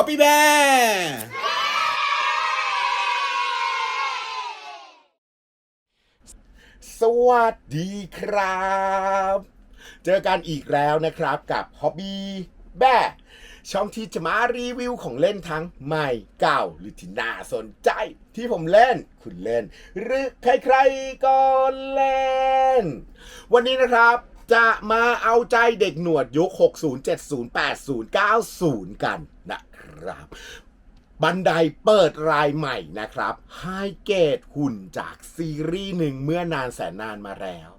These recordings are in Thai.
ฮอปปี้แบร์สวัสดีครับ เจอกันอีกแล้วนะครับกับ Hobby b a r ช่องที่จะมารีวิวของเล่นทั้งใหม่เก่าหรือที่น่าสนใจที่ผมเล่น คุณเล่น หรือใครๆก็เล่น วันนี้นะครับจะมาเอาใจเด็กหนวดยุค 60 70 80 90 กันนะ ครับ บันไดเปิดรายใหม่นะครับไฮเกตหุ่นจากซีรีส์หนึ่งเมื่อนานแสนนานมาแล้ว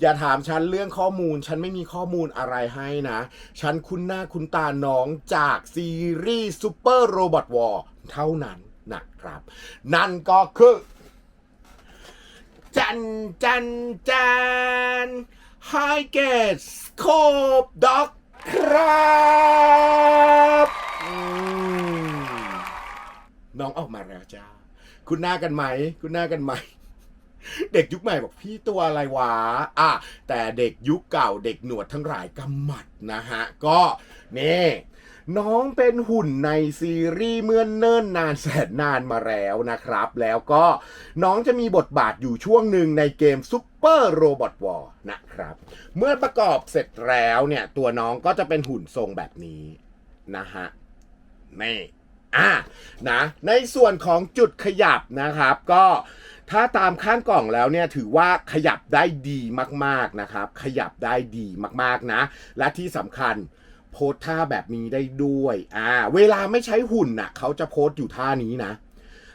อย่าถามฉันเรื่องข้อมูล ฉันไม่มีข้อมูลอะไรให้นะ ฉันคุ้นหน้าคุ้นตาน้องจากซีรีส์ซูเปอร์โรบอทวอร์เท่านั้นนะครับ นั่นก็คือ จันจันจันไฮเกตสโคปด็อกครับ น้องออกมาแล้วจ้า คุณหน้ากันไหม คุณหน้ากันไหม เด็กยุคใหม่บอกพี่ตัวอะไรวะ อะ แต่เด็กยุคเก่า เด็กหนวดทั้งหลายกำหมัดนะฮะ ก็นี่น้องเป็นหุ่นในซีรีส์เมื่อนเนิ่นนานแสนนานมาแล้วนะครับ แล้วก็น้องจะมีบทบาทอยู่ช่วงหนึ่งในเกมซุปเปอร์โรบอทวอร์นะครับ เมื่อประกอบเสร็จแล้วเนี่ย ตัวน้องก็จะเป็นหุ่นทรงแบบนี้นะฮะ นี่อะนะในส่วนของจุดขยับนะครับ ก็ถ้าตามข้างกล่องแล้วเนี่ยถือว่าขยับได้ดีมากๆนะครับ ขยับได้ดีมากๆนะ และที่สำคัญโพสท่าแบบนี้ได้ด้วยอ่าเวลาไม่ใช้หุ่นน่ะเขาจะโพสอยู่ท่านี้นะ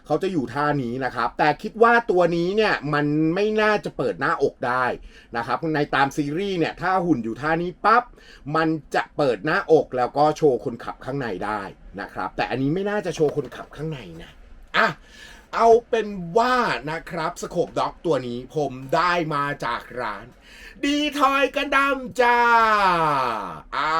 เขาจะอยู่ท่านี้นะครับ แต่คิดว่าตัวนี้เนี่ยมันไม่น่าจะเปิดหน้าอกได้นะครับในตามซีรีส์เนี่ยถ้าหุ่นอยู่ท่านี้ปั๊บมันจะเปิดหน้าอกแล้วก็โชว์คนขับข้างในได้ นะครับ แต่อันนี้ไม่น่าจะโชว์คนขับข้างในนะอะเอาเป็นว่านะครับสโคปด็อกตัวนี้ผมได้มาจากร้าน ดีทอยกันดั้มจ้า อ่า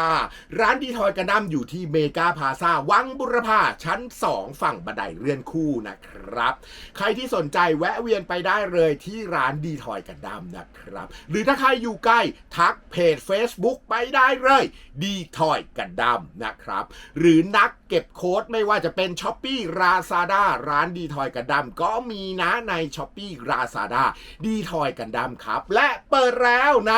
ร้านดีทอยกันดั้มอยู่ที่เมกาพาซาวังบุรพาชั้น 2 ฝั่งบันไดเลื่อนคู่นะครับ ใครที่สนใจแวะเวียนไปได้เลยที่ร้านดีทอยกันดั้มนะครับ หรือถ้าใครอยู่ใกล้ทักเพจ Facebook ไปได้เลยดีทอยกันดั้มนะครับ หรือนัก เก็บโค้ดไม่ว่าจะเป็น s h อ p e e Lazada ร้านดีทอยกันดัมก็มีนะใน s h อ p e e Lazada ดีทอยกันดัมครับ และเปิดแล้วใน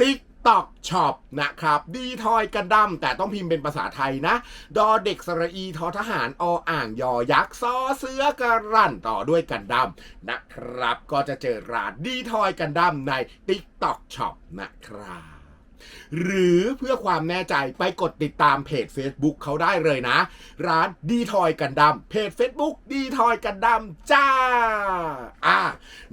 TikTok Shop นะครับดีทอยกันดั้มแต่ต้องพิมพ์เป็นภาษาไทยนะ ดอเด็กสระอีทอทหารออ่างยอยักษ์ซอเสือกระรันต่อด้วยกันดั้มนะครับ ก็จะเจอร้านดีทอยกันดั้มใน TikTok Shop นะครับ หรือเพื่อความแน่ใจไปกดติดตามเพจ Facebook เขาได้เลยนะ ร้านดีทอยกันดั้มเพจ Facebook ดีทอยกันดั้มจ้า อะ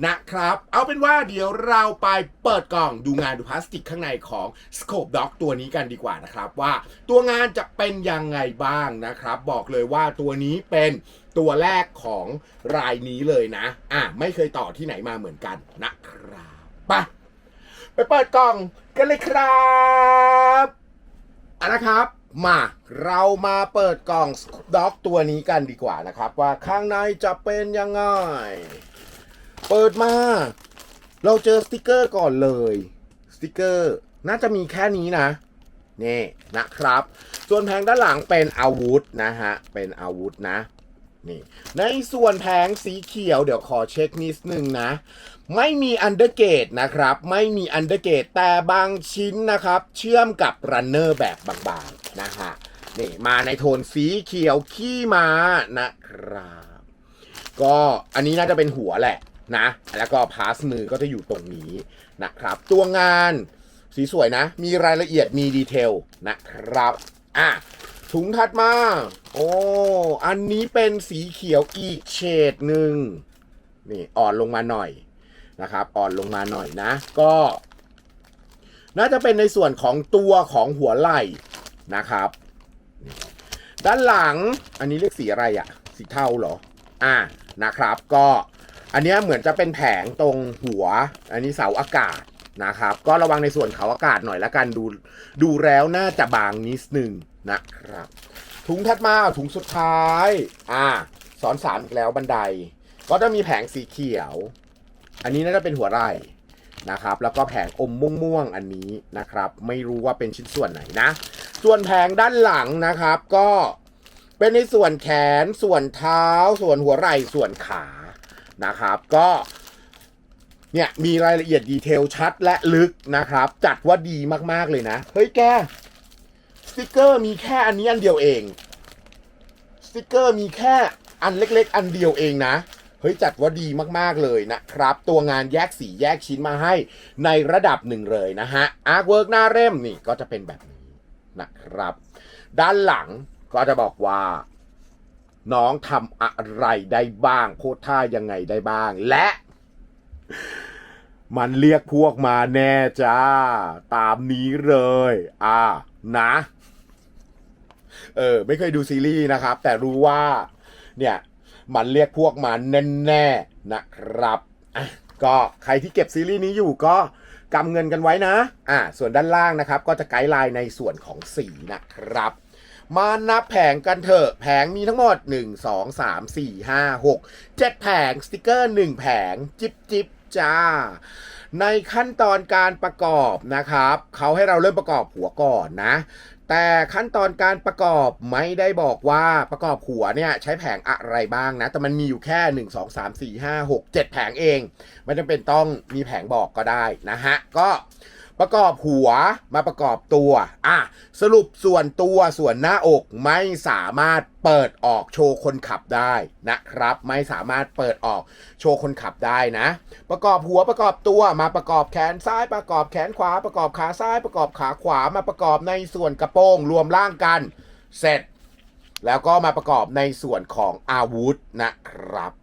นะครับ เอาเป็นว่าเดี๋ยวเราไปเปิดกล่องดูงานดูพลาสติกข้างในของ Scope Dog ตัวนี้กันดีกว่านะครับว่า ตัวงานจะเป็นยังไงบ้างนะครับ บอกเลยว่าตัวนี้เป็นตัวแรกของรายนี้เลยนะ อะ ไม่เคยต่อที่ไหนมาเหมือนกันนะครับไปไปเปิดกล่อง กันเลยครับเอาละครับ มาเรามาเปิดกล่องด็อกตัวนี้กันดีกว่านะครับ ว่าข้างในจะเป็นยังไง เปิดมา เราเจอสติกเกอร์ก่อนเลย สติกเกอร์น่าจะมีแค่นี้นะนี่นะครับ ส่วนแผงด้านหลังเป็นอาวุธนะฮะ เป็นอาวุธนะ นี่ในส่วนแผงสีเขียวเดี๋ยวขอเช็คนิดนึงนะ ไม่มีอันเดอร์เกตนะครับ ไม่มีอันเดอร์เกตแต่บางชิ้นนะครับ เชื่อมกับรันเนอร์แบบบางๆนะฮะนี่มาในโทนสีเขียวขี้ม้านะครับก็อันนี้น่าจะเป็นหัวแหละนะ แล้วก็พาสมือก็จะอยู่ตรงนี้นะครับ ตัวงานสีสวยนะ มีรายละเอียดมีดีเทลนะครับ อะ ถุงถัดมา โอ้ อันนี้เป็นสีเขียวอีกเฉดหนึ่งนี่อ่อนลงมาหน่อยนะครับ อ่อนลงมาหน่อยนะ ก็ น่าจะเป็นในส่วนของตัวของหัวไหล่นะครับ ด้านหลังอันนี้เรียกสีอะไรอะสีเทาเหรอ อ่านะครับ ก็อันนี้เหมือนจะเป็นแผงตรงหัว อันนี้เสาอากาศนะครับ ก็ระวังในส่วนเขาอากาศหน่อยละกันดูดูแล้วน่าจะบางนิดนึง นะครับ ถุงถัดมาถุงสุดท้าย อ่าสอนสามอีกแล้วบันได ก็จะมีแผงสีเขียว อันนี้น่าจะเป็นหัวไหล่นะครับ แล้วก็แผงอมม่วงๆอันนี้นะครับ ไม่รู้ว่าเป็นชิ้นส่วนไหนนะ ส่วนแผงด้านหลังนะครับก็เป็นในส่วนแขนส่วนเท้า ส่วนหัวไหล่ส่วนขานะครับ ก็เนี่ยมีรายละเอียดดีเทลชัดและลึกนะครับ จัดว่าดีมากๆเลยนะ เฮ้ยแก ติกเกอร์มีแค่อันนี้อันเดียวเอง สติกเกอร์มีแค่อันเล็ก ๆ อันเดียวเองนะ เฮ้ยจัดว่าดีมากๆเลยนะครับ ตัวงานแยกสีแยกชิ้นมาให้ในระดับหนึ่งเลยนะฮะ อาร์ตเวิร์กหน้าเล่มนี่ก็จะเป็นแบบนี้นะครับ ด้านหลังก็จะบอกว่า น้องทำอะไรได้บ้างโพสท่ายังไงได้บ้าง และ มันเรียกพวกมาแน่จ้า ตามนี้เลย อ่า นะ เออ ไม่เคยดูซีรีส์นะครับ แต่รู้ว่าเนี่ย มันเรียกพวกมาแน่ๆนะครับอะก็ใครที่เก็บซีรีส์นี้อยู่ก็กำเงินกันไว้นะ อ่า ส่วนด้านล่างนะครับ ก็จะไกด์ไลน์ในส่วนของสีนะครับ มานับแผงกันเถอะ แผงมีทั้งหมด 1 2 3 4 5 6 7 แผง สติกเกอร์ 1 แผง จิบจิบจ้า ในขั้นตอนการประกอบนะครับ เขาให้เราเริ่มประกอบหัวก่อนนะ แต่ขั้นตอนการประกอบไม่ได้บอกว่าประกอบหัวเนี่ยใช้แผงอะไรบ้างนะ แต่มันมีอยู่แค่ 1 2 3 4 5 6 7 แผงเอง ไม่จำเป็นต้องมีแผงบอกก็ได้นะฮะ ก็ ประกอบหัวมาประกอบตัว อะ สรุปส่วนตัวส่วนหน้าอกไม่สามารถเปิดออกโชว์คนขับได้นะครับ ไม่สามารถเปิดออกโชว์คนขับได้นะ ประกอบหัวประกอบตัวมาประกอบแขนซ้าย ประกอบแขนขวา ประกอบขาซ้าย ประกอบขาขวามาประกอบในส่วนกระโปรงรวมร่างกัน เสร็จ แล้วก็มาประกอบในส่วนของอาวุธนะครับ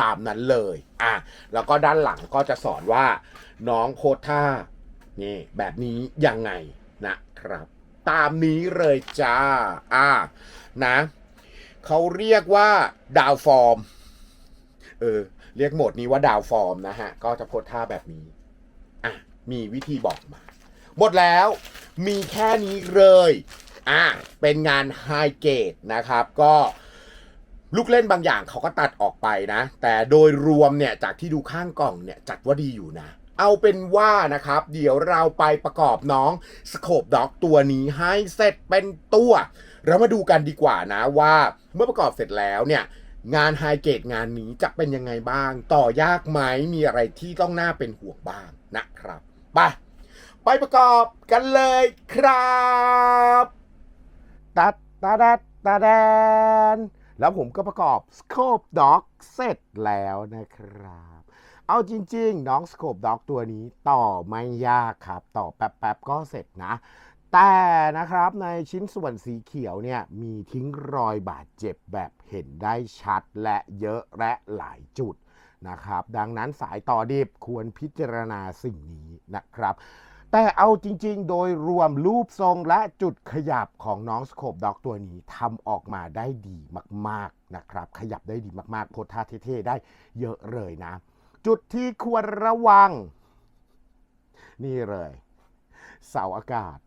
ตามนั้นเลย อะ แล้วก็ด้านหลังก็จะสอนว่า น้องโพสท่า นี่แบบนี้ยังไงนะครับ ตามนี้เลยจ้าอะนะเขาเรียกว่าดาวฟอร์ม เออ เรียกโหมดนี้ว่าดาวฟอร์มนะฮะ ก็จะโพสท่าแบบนี้ อะ มีวิธีบอกมา หมดแล้ว มีแค่นี้เลย อะ เป็นงานไฮเกรดนะครับ ก็ลูกเล่นบางอย่างเขาก็ตัดออกไปนะ แต่โดยรวมเนี่ย จากที่ดูข้างกล่องเนี่ย จัดว่าดีอยู่นะ เอาเป็นว่านะครับ เดี๋ยวเราไปประกอบน้องสโคปด็อกตัวนี้ให้เสร็จเป็นตัว เรามาดูกันดีกว่านะว่าเมื่อประกอบเสร็จแล้วเนี่ยงานไฮเกรดงานนี้จะเป็นยังไงบ้าง ต่อยากไหมมีอะไรที่ต้องน่าเป็นห่วงบ้างนะครับไปไปประกอบกันเลยครับตัดตาดัดตาแดน แล้วผมก็ประกอบ Scope Dog เสร็จแล้วนะครับ เอาจริง ๆ น้อง Scope Dog ตัวนี้ต่อไม่ยากครับ ต่อแป๊บๆก็เสร็จนะ แต่นะครับในชิ้นส่วนสีเขียวเนี่ยมีทิ้งรอยบาดเจ็บแบบเห็นได้ชัดและเยอะและหลายจุดนะครับ ดังนั้นสายต่อดิบควรพิจารณาสิ่งนี้นะครับแต่เอาจริงๆ โดยรวมรูปทรงและจุดขยับของน้องสโคปด็อกตัวนี้ทำออกมาได้ดีมากๆนะครับ ขยับได้ดีมากๆโพท่าเท่ๆได้เยอะเลยนะ จุดที่ควรระวัง นี่เลย เสาอากาศ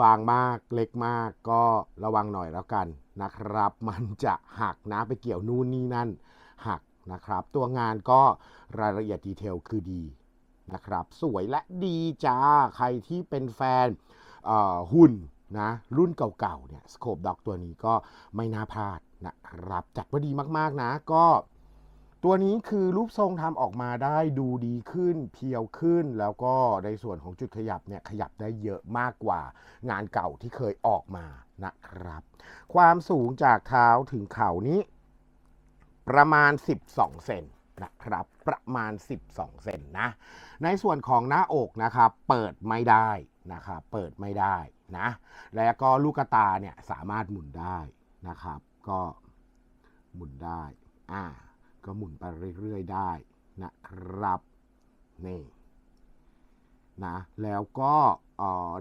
บางมากเล็กมากก็ระวังหน่อยแล้วกันนะครับ มันจะหักนะไปเกี่ยวนู่นนี่นั่น หักนะครับ ตัวงานก็รายละเอียดดีเทลคือดีนะครับ สวยและดีจ้า ใครที่เป็นแฟนหุ่นนะรุ่นเก่าๆเนี่ยสโคปด็อกตัวนี้ก็ไม่น่าพลาดนะครับ จัดว่าดีมากๆนะก็ ตัวนี้คือรูปทรงทำออกมาได้ดูดีขึ้นเพียวขึ้น แล้วก็ในส่วนของจุดขยับเนี่ยขยับได้เยอะมากกว่างานเก่าที่เคยออกมานะครับ ความสูงจากเท้าถึงเข่านี้ ประมาณ 12 เซนนะครับ ประมาณ 12 เซนนะ ในส่วนของหน้าอกนะครับ เปิดไม่ได้นะครับเปิดไม่ได้นะ แล้วก็ลูกตาเนี่ยสามารถหมุนได้นะครับ ก็หมุนได้อ่า ก็หมุนไปเรื่อยๆได้นะครับนี่นะแล้วก็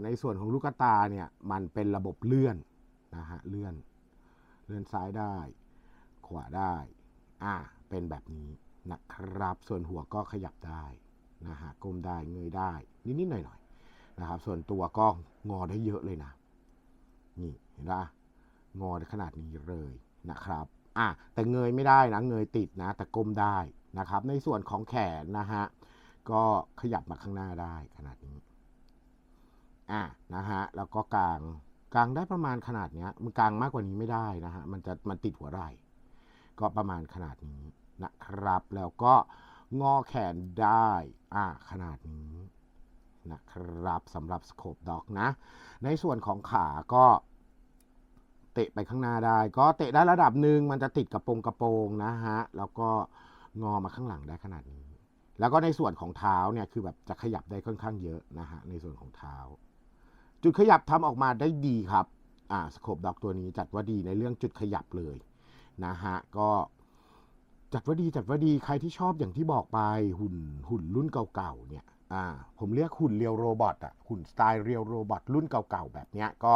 ในส่วนของลูกตาเนี่ยมันเป็นระบบเลื่อนนะฮะเลื่อนเลื่อนซ้ายได้ ขวาได้อ่าเป็นแบบนี้นะครับ ส่วนหัวก็ขยับได้นะฮะก้มได้เงยได้นิดๆหน่อยๆนะครับ ส่วนตัวก็งอได้เยอะเลยนะนี่เห็นปะงอขนาดนี้เลยนะครับ อะแต่เงยไม่ได้นะเงยติดนะแต่ก้มได้นะครับ ในส่วนของแขนนะฮะก็ขยับมาข้างหน้าได้ขนาดนี้อะนะฮะแล้วก็กางกางได้ประมาณขนาดเนี้ยมันกางมากกว่านี้ไม่ได้นะฮะมันจะมันติดหัวไหล่ก็ประมาณขนาดนี้นะครับ แล้วก็งอแขนได้อ่าขนาดนี้นะครับสำหรับสโคปด็อกนะ ในส่วนของขาก็ เตะไปข้างหน้าได้ ก็เตะได้ระดับหนึ่งมันจะติดกระโปรงกระโปรงนะฮะ แล้วก็งอมาข้างหลังได้ขนาดนี้ แล้วก็ในส่วนของเท้าเนี่ยคือแบบจะขยับได้ค่อนข้างเยอะนะฮะในส่วนของเท้า จุดขยับทำออกมาได้ดีครับอ่าสโคปด็อกตัวนี้จัดว่าดีในเรื่องจุดขยับเลยนะฮะก็จัดว่าดีจัดว่าดีใครที่ชอบอย่างที่บอกไปหุ่นหุ่นรุ่นเก่าๆเนี่ยอ่าผมเรียกหุ่นเรียวโรบอทอะหุ่นสไตล์เรียวโรบอทรุ่นเก่าๆแบบเนี้ยก็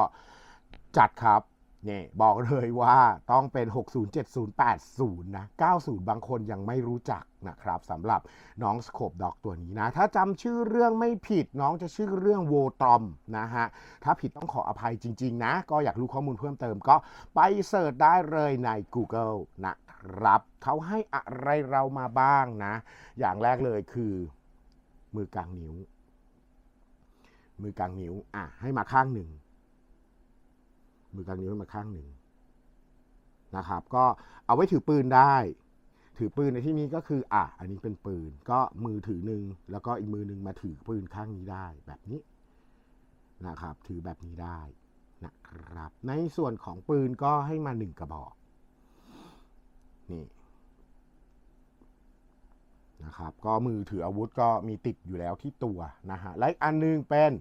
จัดครับ นี่บอกเลยว่าต้องเป็น 60 70 80 นะ 90 บางคนยังไม่รู้จักนะครับสำหรับน้องสโคปดอกตัวนี้นะ ถ้าจำชื่อเรื่องไม่ผิดน้องจะชื่อเรื่องโวตอมนะฮะ ถ้าผิดต้องขออภัยจริง ๆ นะ ก็อยากรู้ข้อมูลเพิ่มเติมก็ไปเสิร์ชได้เลยใน Google นะครับเขาให้อะไรเรามาบ้างนะ อย่างแรกเลยคือมือกลางนิ้ว มือกลางนิ้วอะให้มาข้างหนึ่ง มือกลางนิ้วมาข้างหนึ่งนะครับ ก็เอาไว้ถือปืนได้ ถือปืนในที่นี้ก็คือ อะ อันนี้เป็นปืน ก็มือถือหนึ่งแล้วก็อีกมือหนึ่งมาถือปืนข้างนี้ได้แบบนี้นะครับ ถือแบบนี้ได้นะครับ ในส่วนของปืนก็ให้มาหนึ่งกระบอกนี่นะครับ ก็มือถืออาวุธก็มีติดอยู่แล้วที่ตัวนะฮะ และอีกอันหนึงเป็น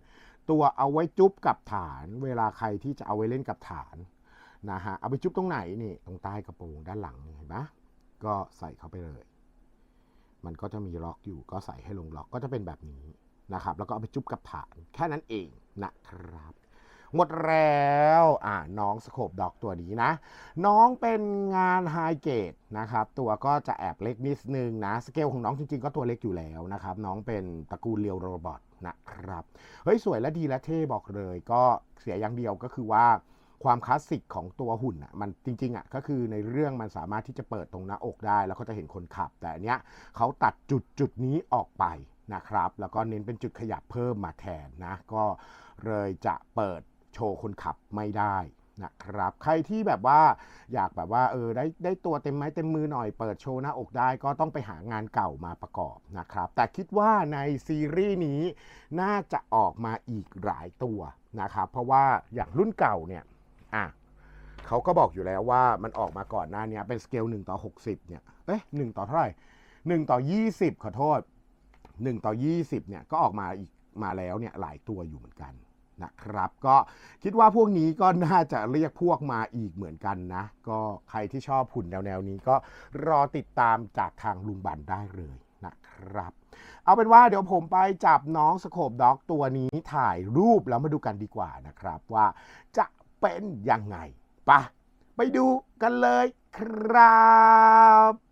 ตัวเอาไว้จุ๊บกับฐาน เวลาใครที่จะเอาไว้เล่นกับฐานนะฮะเอาไปจุ๊บตรงไหนนี่ตรงใต้กระโปรงด้านหลังนี่เห็นไหมก็ใส่เข้าไปเลย มันก็จะมีล็อกอยู่ก็ใส่ให้ลงล็อกก็จะเป็นแบบนี้นะครับ แล้วก็เอาไปจุ๊บกับฐานแค่นั้นเองนะครับหมดแล้วอ่าน้องสโคปด็อกตัวนี้นะ น้องเป็นงานไฮเกรดนะครับ ตัวก็จะแอบเล็กนิดนึงนะ สเกลของน้องจริงๆ ก็ตัวเล็กอยู่แล้วนะครับ น้องเป็นตระกูลเรียวโรบอท นะครับ เฮ้ย สวยและดีและเท่บอกเลย ก็เสียอย่างเดียวก็คือว่าความคลาสสิกของตัวหุ่นอะมันจริงๆอะก็คือในเรื่องมันสามารถที่จะเปิดตรงหน้าอกได้ แล้วก็จะเห็นคนขับ แต่อันเนี้ยเขาตัดจุดจุดนี้ออกไปนะครับ แล้วก็เน้นเป็นจุดขยับเพิ่มมาแทนนะ ก็เลยจะเปิดโชว์คนขับไม่ได้ นะครับ ใครที่แบบว่าอยากแบบว่าเออได้ได้ตัวเต็มไม้เต็มมือหน่อยเปิดโชว์หน้าอกได้ก็ต้องไปหางานเก่ามาประกอบนะครับ แต่คิดว่าในซีรีส์นี้น่าจะออกมาอีกหลายตัวนะครับ เพราะว่าอย่างรุ่นเก่าเนี่ยอะเขาก็บอกอยู่แล้วว่ามันออกมาก่อนหน้านี้เป็นสเกล1ต่อ60เนี่ยเอ๊ะ1ต่อเท่าไหร่1ต่อ 20 ขอโทษ1ต่อ 20เนี่ยก็ออกมาอีกมาแล้วเนี่ยหลายตัวอยู่เหมือนกัน นะครับ ก็คิดว่าพวกนี้ก็น่าจะเรียกพวกมาอีกเหมือนกันนะ ก็ใครที่ชอบหุ่นแนวๆนี้ก็รอติดตามจากทางลุงบันได้เลยนะครับ เอาเป็นว่าเดี๋ยวผมไปจับน้องสโคปด็อกตัวนี้ถ่ายรูปแล้วมาดูกันดีกว่านะครับว่าจะเป็นยังไงปะไปดูกันเลยครับ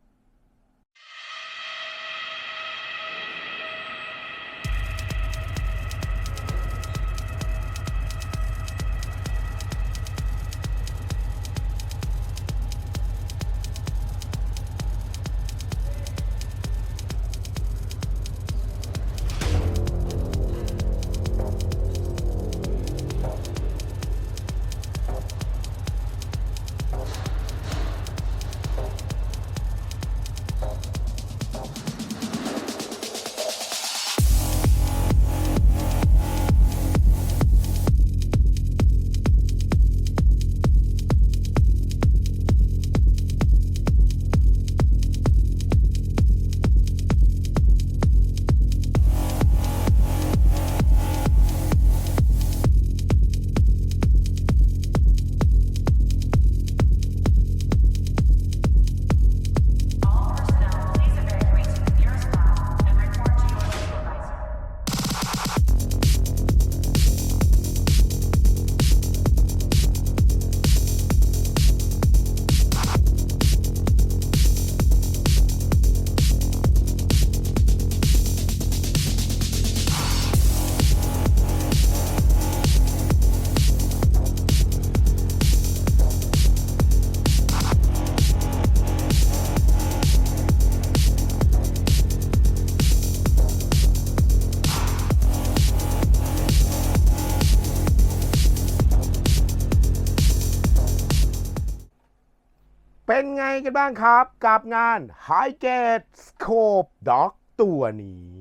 กันบ้างครับ กับงาน High Gate Scope Dog ตัวนี้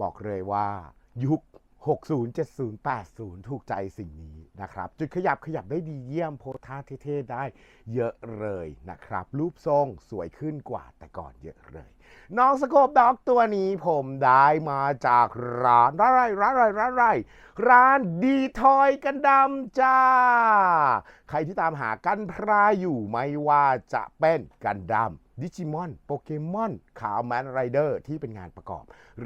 บอกเลยว่ายุค 60 70 80 ถูกใจสิ่งนี้นะครับ จุดขยับขยับได้ดีเยี่ยมโพท่าเท่ๆได้เยอะเลยนะครับ รูปทรงสวยขึ้นกว่าแต่ก่อนเยอะเลย น้องสโคปด็อกตัวนี้ผมได้มาจากร้านร้านอะไรร้านอะไรร้านไรร้านดีทอยกันดำจ้า ใครที่ตามหากันพรายอยู่ไม่ว่าจะเป็นกันดำดิจิมอนโปเกมอนขาวแมนไรเดอร์ที่เป็นงานประกอบ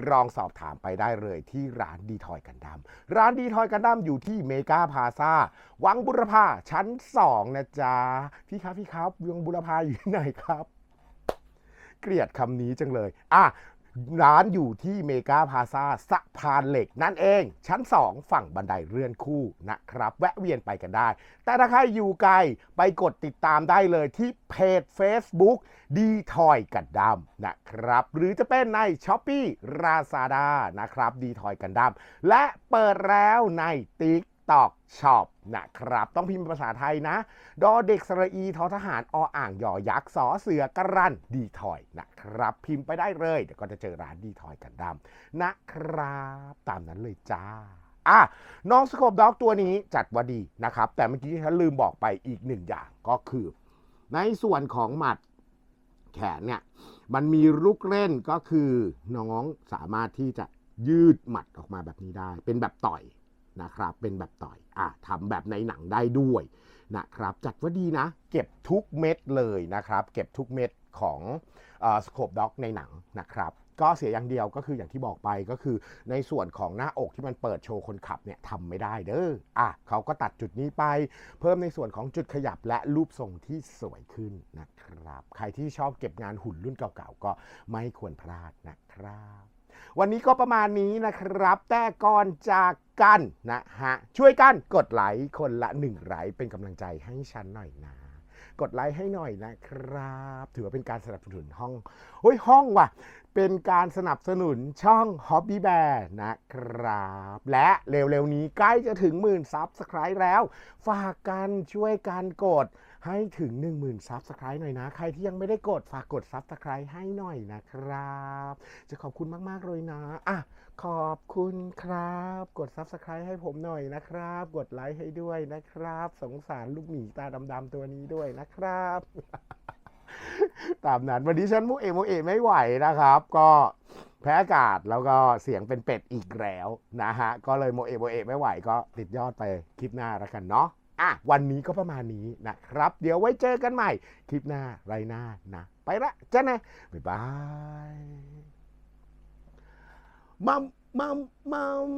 ลองสอบถามไปได้เลยที่ร้านดีทอยกันดำร้านดีทอยกันดำอยู่ที่เมกาพาซาวังบุรพาชั้น 2 นะจ๊ะพี่ครับพี่ครับวังบุรพาอยู่ไหนครับ เกลียดคำนี้จังเลย อะ ร้านอยู่ที่เมกาพาซาสะพานเหล็กนั่นเอง ชั้น 2 ฝั่งบันไดเลื่อนคู่นะครับ แวะเวียนไปกันได้ แต่ถ้าใครอยู่ไกลไปกดติดตามได้เลยที่เพจ Facebook ดีทอยกันดำนะครับ หรือจะเป็นใน s h อ p e e Lazada นะครับดีทอยกันดำและเปิดแล้วในติก TikTok Shop นะครับ ต้องพิมพ์เป็นภาษาไทยนะ ดอเด็กสระอีทอทหารออ่างยอยักษ์สอเสือกระรันดีทอยนะครับ พิมพ์ไปได้เลย เดี๋ยวก็จะเจอร้านดีทอยกันดำนะครับ ตามนั้นเลยจ้าอะน้องสโคปด็อกตัวนี้จัดว่าดีนะครับ แต่เมื่อกี้ฉันลืมบอกไปอีกหนึ่งอย่างก็คือ ในส่วนของหมัดแขนเนี่ยมันมีลูกเล่นก็คือน้องสามารถที่จะยืดหมัดออกมาแบบนี้ได้ เป็นแบบต่อย นะครับ เป็นแบบต่อยอะทำแบบในหนังได้ด้วยนะครับ จัดว่าดีนะ เก็บทุกเม็ดเลยนะครับ เก็บทุกเม็ดของสโคปด็อกในหนังนะครับ ก็เสียอย่างเดียวก็คืออย่างที่บอกไปก็คือในส่วนของหน้าอกที่มันเปิดโชว์คนขับเนี่ยทำไม่ได้เด้ออะเขาก็ตัดจุดนี้ไป เพิ่มในส่วนของจุดขยับและรูปทรงที่สวยขึ้นนะครับ ใครที่ชอบเก็บงานหุ่นรุ่นเก่าๆ ก็ไม่ควรพลาดนะครับ วันนี้ก็ประมาณนี้นะครับ แต่ก่อนจาก กันนะฮะ ช่วยกันกดไลค์คนละหนึ่งไลค์เป็นกำลังใจให้ฉันหน่อยนะ กดไลค์ให้หน่อยนะครับ ถือว่าเป็นการสนับสนุนห้องเฮ้ยห้องว่ะ เป็นการสนับสนุนช่อง Hobby Bear นะครับ และเร็วๆนี้ใกล้จะถึงหมื่นซับสไคร b ์แล้ว ฝากกันช่วยกันกด ให้ถึง 10,000ซับสไคร b ์หน่อยนะ ใครที่ยังไม่ได้กดฝากกดซับสไคร b ์ให้หน่อยนะครับ จะขอบคุณมาก ๆ เลยนะ อะ ขอบคุณครับ กด Subscribe ให้ผมหน่อยนะครับ กดไลค์ให้ด้วยนะครับ สงสารลูกหมีตาดำๆตัวนี้ด้วยนะครับ ตามนั้นวันนี้ฉันมุเอโมเอไม่ไหวนะครับ ก็แพ้อากาศแล้วก็เสียงเป็นเป็ดอีกแล้วนะฮะ ก็เลยโมเอโมเอไม่ไหวก็ติดยอดไปคลิปหน้าแล้วกันเนาะ อะวันนี้ก็ประมาณนี้นะครับ เดี๋ยวไว้เจอกันใหม่ คลิปหน้าไรหน้านะ ไปละจ้านะ บ๊ายบายมัมมัมมัม